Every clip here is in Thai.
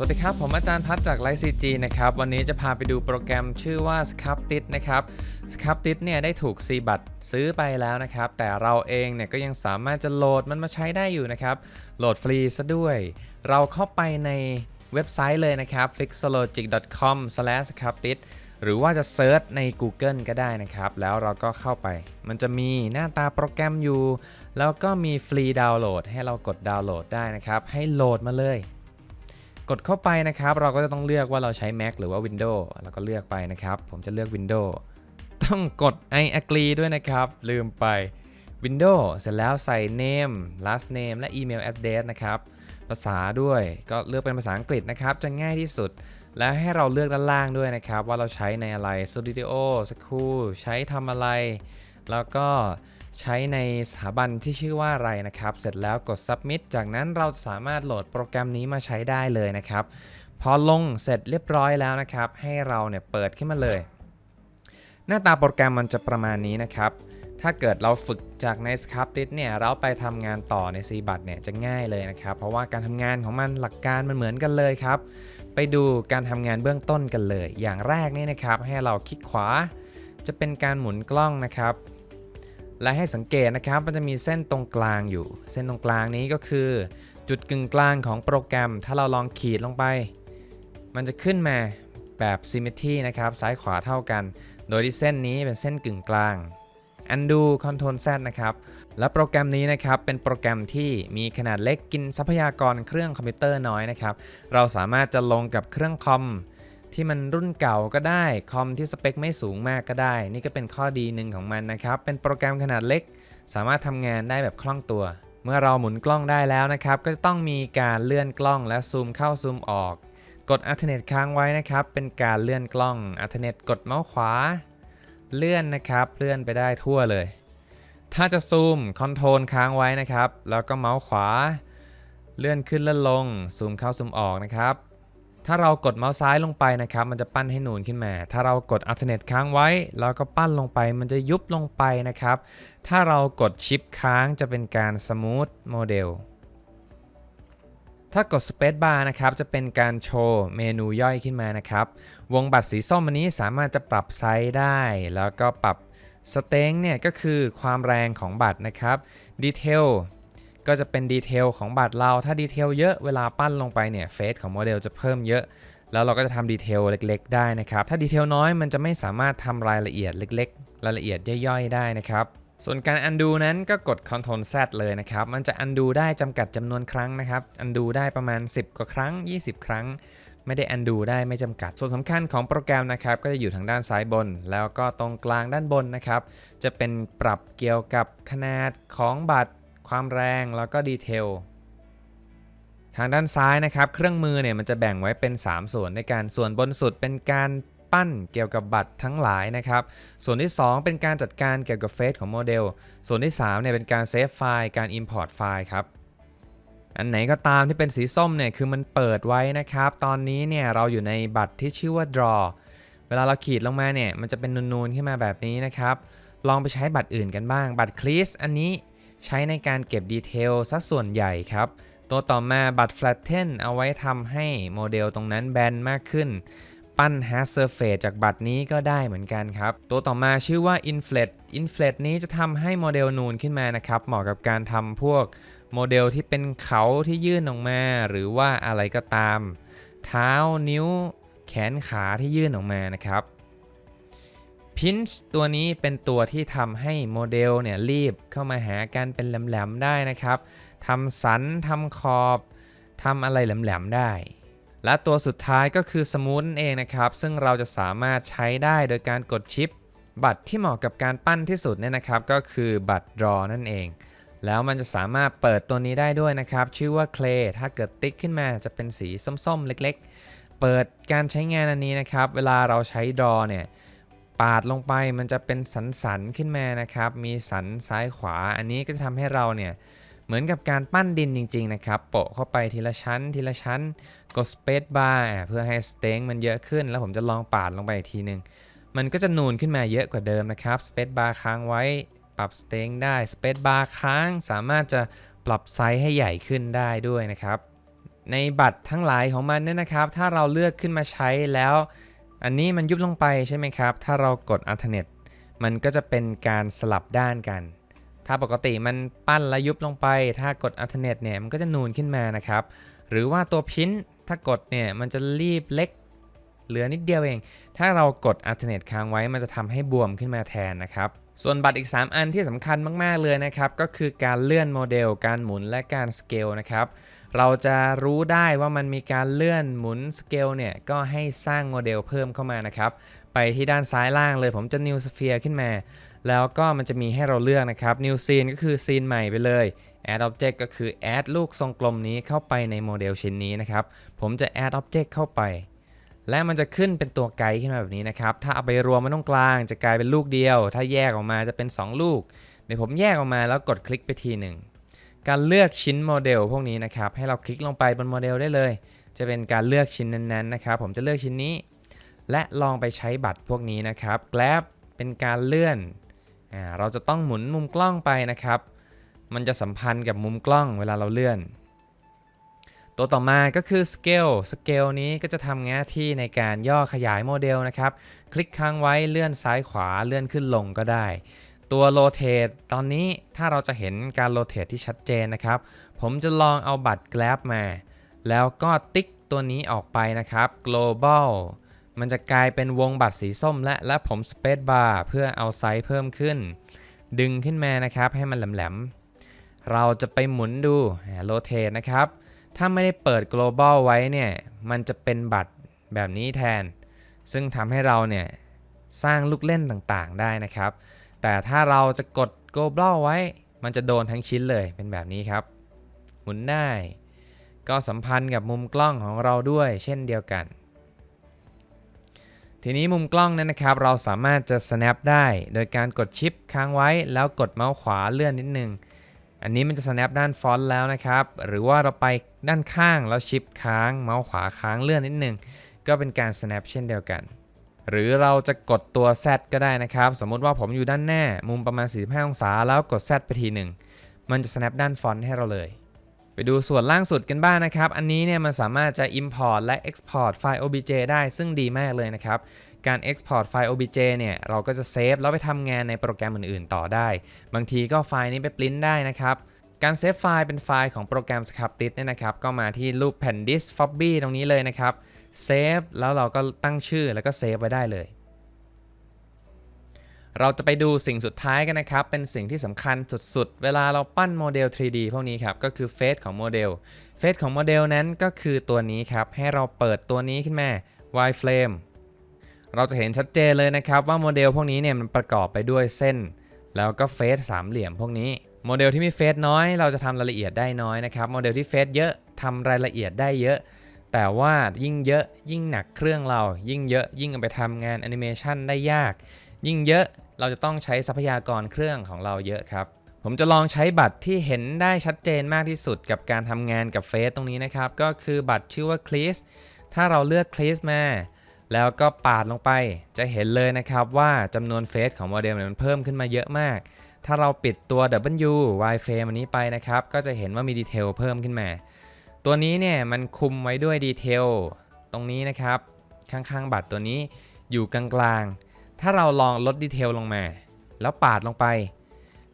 สวัสดีครับ ผมอาจารย์พัฒจากไลฟ์ซีจีนะครับ วันนี้จะพาไปดูโปรแกรมชื่อว่า s c u p t i t นะครับ s c u p t i t เนี่ยได้ถูกซีบัตซื้อไปแล้วนะครับ แต่เราเองเนี่ยก็ยังสามารถจะโหลดมันมาใช้ได้อยู่นะครับ โหลดฟรีซะด้วย เราเข้าไปในเว็บไซต์เลยนะครับ fixologic.com/scuptit หรือว่าจะเซิร์ชใน Google ก็ได้นะครับ แล้วเราก็เข้าไป มันจะมีหน้าตาโปรแกรมอยู่ แล้วก็มีฟรีดาวน์โหลด ให้เรากดดาวน์โหลดได้นะครับ ให้โหลดมาเลย กดเข้าไปนะครับ เราก็จะต้องเลือกว่าเราใช้ Mac หรือว่า Windows แล้วก็เลือกไปนะครับ ผมจะเลือก Windows ต้องกด I agree ด้วยนะครับ ลืมไป Windows เสร็จแล้วใส่ name last name และ email address นะครับ ภาษาด้วยก็เลือกเป็นภาษาอังกฤษนะครับ จะง่ายที่สุด แล้วให้เราเลือกด้านล่างด้วยนะครับ ว่าเราใช้ในอะไร Studio School ใช้ทำอะไร แล้วก็ใช้ในสถาบันที่ชื่อว่าอะไรนะครับ เสร็จแล้วกด submit จากนั้นเราสามารถโหลดโปรแกรมนี้มาใช้ได้เลยนะครับ พอลงเสร็จเรียบร้อยแล้วนะครับ ให้เราเนี่ยเปิดขึ้นมาเลย หน้าตาโปรแกรมมันจะประมาณนี้นะครับ ถ้าเกิดเราฝึกจากใน s c r i p t เนี่ย เราไปทำงานต่อใน c บัตเนี่ยจะง่ายเลยนะครับ เพราะว่าการทำงานของมันหลักการมันเหมือนกันเลยครับ ไปดูการทำงานเบื้องต้นกันเลย อย่างแรกนี่นะครับ ให้เราคลิกขวา จะเป็นการหมุนกล้องนะครับ และให้สังเกตนะครับมันจะมีเส้นตรงกลางอยู่ เส้นตรงกลางนี้ก็คือ จุดกึ่งกลางของโปรแกรม ถ้าเราลองขีดลงไป มันจะขึ้นมาแบบ symmetry นะครับซ้ายขวาเท่ากัน โดยที่เส้นนี้เป็นเส้นกึ่งกลาง undo control z นะครับ และโปรแกรมนี้นะครับเป็นโปรแกรมที่มีขนาดเล็กกินทรัพยากรเครื่องคอมพิวเตอร์น้อยนะครับ เราสามารถจะลงกับเครื่องคอม ที่มันรุ่นเก่าก็ได้ คอมที่สเปคไม่สูงมากก็ได้ นี่ก็เป็นข้อดีหนึ่งของมันนะครับ เป็นโปรแกรมขนาดเล็ก สามารถทำงานได้แบบคล่องตัว เมื่อเราหมุนกล้องได้แล้วนะครับ ก็จะต้องมีการเลื่อนกล้องและซูมเข้าซูมออก กด Alternate ค้างไว้นะครับ เป็นการเลื่อนกล้อง Alternate กดเมาส์ขวา เลื่อนนะครับ เลื่อนไปได้ทั่วเลย ถ้าจะซูมคอนโทรลค้างไว้นะครับ แล้วก็เมาส์ขวา เลื่อนขึ้นเลื่อนลง ซูมเข้าซูมออกนะครับ ถ้าเรากดเมาส์ซ้ายลงไปนะครับ มันจะปั้นให้นูนขึ้นมา ถ้าเรากด Alternate ค้างไว้ แล้วก็ปั้นลงไป มันจะยุบลงไปนะครับ ถ้าเรากดชิปค้างจะเป็นการ Smooth Model ถ้ากด Space Bar นะครับ จะเป็นการโชว์เมนูย่อยขึ้นมานะครับ วงบัตรสีส้มอันนี้สามารถจะปรับไซส์ได้ แล้วก็ปรับสเต็งเนี่ยก็คือความแรงของบัตรนะครับดีเทล ก็จะเป็นดีเทลของบัตรเรา ถ้าดีเทลเยอะเวลาปั้นลงไปเนี่ยเฟสของโมเดลจะเพิ่มเยอะ แล้วเราก็จะทำดีเทลเล็กๆ ได้นะครับ ถ้าดีเทลน้อยมันจะไม่สามารถทำรายละเอียดเล็กๆ รายละเอียดย่อยๆ ได้นะครับส่วนการ undo นั้นก็กด Ctrl Z เลยนะครับ มันจะ undo ได้จำกัดจำนวนครั้งนะครับ undo ได้ประมาณ 10 กว่าครั้ง 20 ครั้ง ไม่ได้ undo ได้ไม่จำกัด ส่วนสำคัญของโปรแกรมนะครับ ก็จะอยู่ทางด้านซ้ายบน แล้วก็ตรงกลางด้านบนนะครับ จะเป็นปรับเกี่ยวกับขนาดของบัตร ความแรงแล้วก็ดีเทลทางด้านซ้ายนะครับเครื่องมือเนี่ยมันจะแบ่งไว้เป็น 3 ส่วนในการส่วนบนสุดเป็นการปั้นเกี่ยวกับบัตรทั้งหลายนะครับ ส่วนที่ 2 เป็นการจัดการเกี่ยวกับเฟซของโมเดล ส่วนที่3เนี่ยเป็นการเซฟไฟล์การ Import ไฟล์ครับ อันไหนก็ตามที่เป็นสีส้มเนี่ยคือมันเปิดไว้นะครับ ตอนนี้เนี่ยเราอยู่ในบัตรที่ชื่อว่า draw เวลาเราขีดลงมาเนี่ยมันจะเป็นนูนๆขึ้นมาแบบนี้นะครับ ลองไปใช้บัตรอื่นกันบ้าง บัตรคลีสอันนี้ ใช้ในการเก็บดีเทลสักส่วนใหญ่ครับ ตัวต่อมาบัตร flatten เอาไว้ทำให้โมเดลตรงนั้นแบนมากขึ้น ปั้น hard surface จากบัตรนี้ก็ได้เหมือนกันครับ ตัวต่อมาชื่อว่า inflate inflate นี้จะทำให้โมเดลนูนขึ้นมานะครับ เหมาะกับการทำพวกโมเดลที่เป็นเขาที่ยื่นออกมา หรือว่าอะไรก็ตาม เท้านิ้ว แขนขาที่ยื่นออกมานะครับ Pinch ตัวนี้เป็นตัวที่ทำให้โมเดลเนี่ยรีบเข้ามาหากันเป็นแหลมๆได้นะครับทำสันทำขอบทำอะไรแหลมๆได้ และตัวสุดท้ายก็คือสมูทนั่นเองนะครับ ซึ่งเราจะสามารถใช้ได้โดยการกดชิป บัตรที่เหมาะกับการปั้นที่สุดเนี่ยนะครับก็คือบัตร draw นั่นเอง แล้วมันจะสามารถเปิดตัวนี้ได้ด้วยนะครับ ชื่อว่า clay ถ้าเกิดติ๊กขึ้นมาจะเป็นสีส้มๆเล็ก ๆ เปิดการใช้งานอันนี้นะครับ เวลาเราใช้ draw เนี่ย ปาดลงไปมันจะเป็นสันสันขึ้นมานะครับ มีสันซ้ายขวา อันนี้ก็จะทำให้เราเนี่ยเหมือนกับการปั้นดินจริง ๆ นะครับโปะเข้าไปทีละชั้น ทีละชั้นกด space bar เพื่อให้สเต็งมันเยอะขึ้น แล้วผมจะลองปาดลงไปอีกทีหนึ่งมันก็จะนูนขึ้นมาเยอะกว่าเดิมนะครับ space bar ค้างไว้ปรับสเต็งได้ space bar ค้างสามารถจะปรับไซส์ให้ใหญ่ขึ้นได้ด้วยนะครับ ในบัตรทั้งหลายของมันเนี่ยนะครับ ถ้าเราเลือกขึ้นมาใช้แล้ว อันนี้มันยุบลงไปใช่ไหมครับ ถ้าเรากด alternate มันก็จะเป็นการสลับด้านกัน ถ้าปกติมันปั้นและยุบลงไป ถ้ากด alternate เนี่ยมันก็จะนูนขึ้นมานะครับ หรือว่าตัวพิ้นถ้ากดเนี่ยมันจะรีบเล็กเหลือนิดเดียวเอง ถ้าเรากด alternate ค้างไว้ มันจะทำให้บวมขึ้นมาแทนนะครับ ส่วนบัตรอีก 3 อันที่สำคัญมาก ๆ เลยนะครับ ก็คือการเลื่อนโมเดล การหมุนและการสเกลนะครับ เราจะรู้ได้ว่ามันมีการเลื่อนหมุนสเกลเนี่ย ก็ให้สร้างโมเดลเพิ่มเข้ามานะครับ ไปที่ด้านซ้ายล่างเลยผมจะ new sphere ขึ้นมา แล้วก็มันจะมีให้เราเลือกนะครับ new scene ก็คือซีนใหม่ไปเลย add object ก็คือ add ลูกทรงกลมนี้เข้าไปในโมเดลชิ้นนี้นะครับ ผมจะ add object เข้าไป และมันจะขึ้นเป็นตัวไกด์ขึ้นมาแบบนี้นะครับ ถ้าเอาไปรวมไว้ตรงกลางจะกลายเป็นลูกเดียว ถ้าแยกออกมาจะเป็น 2 ลูก เดี๋ยวผมแยกออกมาแล้วกดคลิกไปทีหนึ่ง การเลือกชิ้นโมเดลพวกนี้นะครับให้เราคลิกลงไปบนโมเดลได้เลย จะเป็นการเลือกชิ้นนั้นๆนะครับผมจะเลือกชิ้นนี้ และลองไปใช้บัตรพวกนี้นะครับ Grab เป็นการเลื่อนอาเราจะต้องหมุนมุมกล้องไปนะครับ มันจะสัมพันธ์กับมุมกล้องเวลาเราเลื่อน ตัวต่อมาก็คือ Scale Scale นี้ก็จะทำหน้าที่ในการย่อขยายโมเดลนะครับ คลิกค้างไว้เลื่อนซ้ายขวาเลื่อนขึ้นลงก็ได้ ตัว Rotate ตอนนี้ถ้าเราจะเห็นการ Rotate ที่ชัดเจนนะครับ ผมจะลองเอาบัตร Grab มา แล้วก็ติ๊กตัวนี้ออกไปนะครับ Global มันจะกลายเป็นวงบัตรสีส้มและและผม Space Bar เพื่อเอาไซส์เพิ่มขึ้น ดึงขึ้นมานะครับให้มันแหลมๆ เราจะไปหมุนดู Rotate นะครับ ถ้าไม่ได้เปิด global ไว้เนี่ย มันจะเป็นบัตรแบบนี้แทน ซึ่งทำให้เราเนี่ยสร้างลูกเล่นต่างๆได้นะครับ แต่ถ้าเราจะกด global ไว้ มันจะโดนทั้งชิ้นเลยเป็นแบบนี้ครับ หมุนได้ก็สัมพันธ์กับมุมกล้องของเราด้วยเช่นเดียวกัน ทีนี้มุมกล้องนั้นนะครับ เราสามารถจะ snap ได้โดยการกดชิปค้างไว้แล้วกดเมาส์ขวาเลื่อนนิดนึง อันนี้มันจะ snap ด้านฟอนต์แล้วนะครับ หรือว่าเราไปด้านข้างแล้วชิปค้างเมาส์ขวาค้างเลื่อนนิดนึง ก็เป็นการ snap เช่นเดียวกัน หรือเราจะกดตัว Z ก็ได้นะครับ สมมุติว่าผมอยู่ด้านหน้ามุมประมาณ 45 องศา แล้วกด Z ไปทีหนึ่ง มันจะ snap ด้านฟอนต์ให้เราเลย ไปดูส่วนล่างสุดกันบ้างนะครับ อันนี้เนี่ยมันสามารถจะ import และ export ไฟล์ obj ได้ซึ่งดีมากเลยนะครับ การ export ไฟล์ obj เนี่ยเราก็จะเซฟแล้วไปทำงานในโปรแกรมอื่นๆ ต่อได้ บางทีก็ไฟล์นี้ไปปริ้นได้นะครับการเซฟไฟล์เป็นไฟล์ของโปรแกรม Sculpted เนี่ยนะครับ ก็มาที่รูปแผ่นดิส Fobby ตรงนี้เลยนะครับ เซฟแล้วเราก็ตั้งชื่อแล้วก็เซฟไว้ได้เลย เราจะไปดูสิ่งสุดท้ายกันนะครับ เป็นสิ่งที่สำคัญสุดๆ เวลาเราปั้นโมเดล 3D พวกนี้ครับ ก็คือเฟซของโมเดล เฟซของโมเดลนั้นก็คือตัวนี้ครับ ให้เราเปิดตัวนี้ขึ้นมา wireframe เราจะเห็นชัดเจนเลยนะครับ ว่าโมเดลพวกนี้เนี่ยมันประกอบไปด้วยเส้น แล้วก็เฟซสามเหลี่ยมพวกนี้โมเดลที่มีเฟซน้อยเราจะทำรายละเอียดได้น้อยนะครับโมเดลที่เฟซเยอะทำรายละเอียดได้เยอะ แต่ว่ายิ่งเยอะยิ่งหนักเครื่องเรา ยิ่งเยอะยิ่งไปทำงานแอนิเมชันได้ยาก ยิ่งเยอะเราจะต้องใช้ทรัพยากรเครื่องของเราเยอะครับ ผมจะลองใช้บัตรที่เห็นได้ชัดเจนมากที่สุดกับการทำงานกับเฟซตรงนี้นะครับ ก็คือบัตรชื่อว่า c l e a s ถ้าเราเลือก c l e a s มา แล้วก็ปาดลงไป จะเห็นเลยนะครับว่าจำนวนเฟซของโมเดลมันเพิ่มขึ้นมาเยอะมาก ถ้าเราปิดตัว W wireframe อันนี้ไปนะครับ ก็จะเห็นว่ามีดีเทลเพิ่มขึ้นมา ตัวนี้เนี่ยมันคุมไว้ด้วยดีเทลตรงนี้นะครับ ข้างๆบัตรตัวนี้อยู่กลางๆ ถ้าเราลองลดดีเทลลงมา แล้วปาดลงไป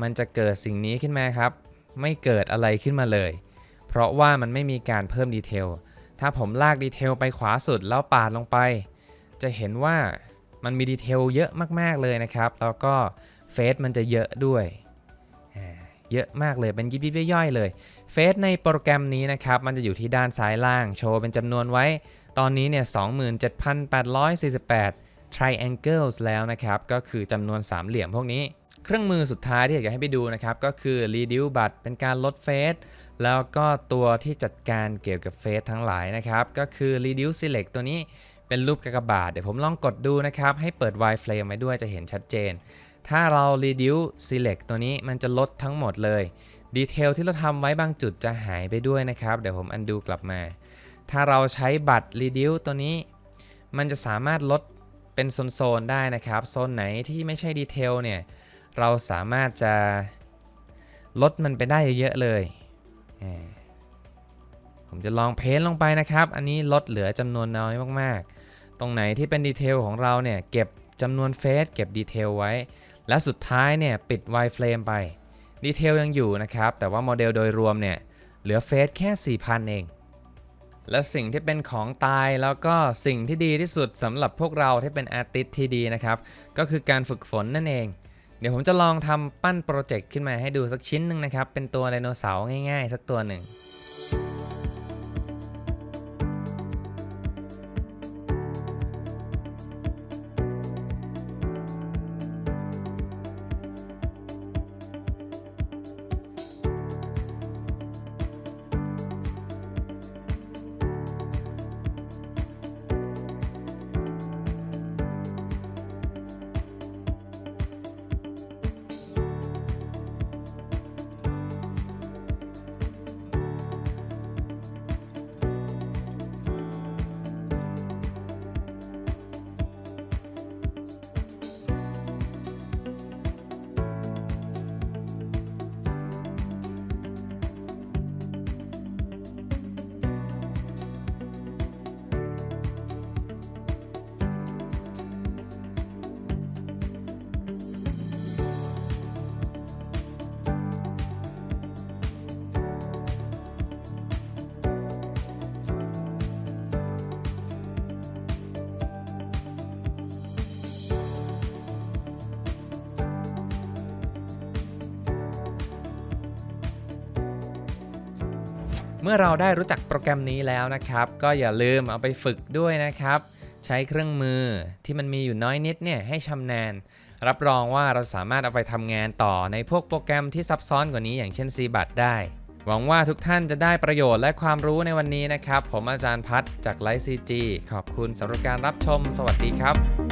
มันจะเกิดสิ่งนี้ขึ้นมาครับ ไม่เกิดอะไรขึ้นมาเลย เพราะว่ามันไม่มีการเพิ่มดีเทลถ้าผมลากดีเทลไปขวาสุดแล้วปาดลงไป จะเห็นว่ามันมีดีเทลเยอะมากๆเลยนะครับ แล้วก็เฟซมันจะเยอะด้วย เยอะมากเลยเป็นยิบยิบย่อยเลย เฟซในโปรแกรมนี้นะครับ มันจะอยู่ที่ด้านซ้ายล่าง โชว์เป็นจำนวนไว้ ตอนนี้เนี่ย 27,848 triangles แล้วนะครับ ก็คือจำนวนสามเหลี่ยมพวกนี้ เครื่องมือสุดท้ายที่อยากจะให้ไปดูนะครับ ก็คือ reduce บัตรเป็นการลดเฟซแล้วก็ตัวที่จัดการเกี่ยวกับเฟซทั้งหลายนะครับ ก็คือ reduce select ตัวนี้เป็นรูปกากบาท เดี๋ยวผมลองกดดูนะครับ ให้เปิด wireframe ไว้ด้วยจะเห็นชัดเจน ถ้าเรา reduce select ตัวนี้มันจะลดทั้งหมดเลย ดีเทลที่เราทำไว้บางจุดจะหายไปด้วยนะครับ เดี๋ยวผมอันดูกลับมา ถ้าเราใช้บัตร reduce ตัวนี้ มันจะสามารถลดเป็นโซนๆได้นะครับ โซนไหนที่ไม่ใช่ดีเทลเนี่ย เราสามารถจะลดมันไปได้เยอะๆเลย ผมจะลองเพ้นท์ลงไปนะครับ อันนี้ลดเหลือจำนวนน้อยมากๆ ตรงไหนที่เป็นดีเทลของเราเนี่ย เก็บจำนวนเฟสเก็บดีเทลไว้ และสุดท้ายเนี่ยปิด Y frame ไป ดีเทลยังอยู่นะครับ แต่ว่าโมเดลโดยรวมเนี่ยเหลือเฟสแค่ 4,000 เอง และสิ่งที่เป็นของตายแล้วก็สิ่งที่ดีที่สุดสำหรับพวกเราที่เป็นอาร์ติสที่ดีนะครับ ก็คือการฝึกฝนนั่นเอง เดี๋ยวผมจะลองทำปั้นโปรเจกต์ขึ้นมาให้ดูสักชิ้นหนึ่งนะครับ เป็นตัวไดโนเสาร์ง่ายๆ สักตัวหนึ่ง มื่อเราได้รู้จักโปรแกรมนี้แล้วนะครับ ก็อย่าลืมเอาไปฝึกด้วยนะครับ ใช้เครื่องมือที่มันมีอยู่น้อยนิดเนี่ยให้ชำนาญรับรองว่าเราสามารถเอาไปทำงานต่อในพวกโปรแกรมที่ซับซ้อนกว่านี้อย่างเช่น c b a t ได้ หวังว่าทุกท่านจะได้ประโยชน์และความรู้ในวันนี้นะครับ ผมอาจารย์พัฒจากไลฟ์ซีจีขอบคุณสำหรับการรับชม สวัสดีครับ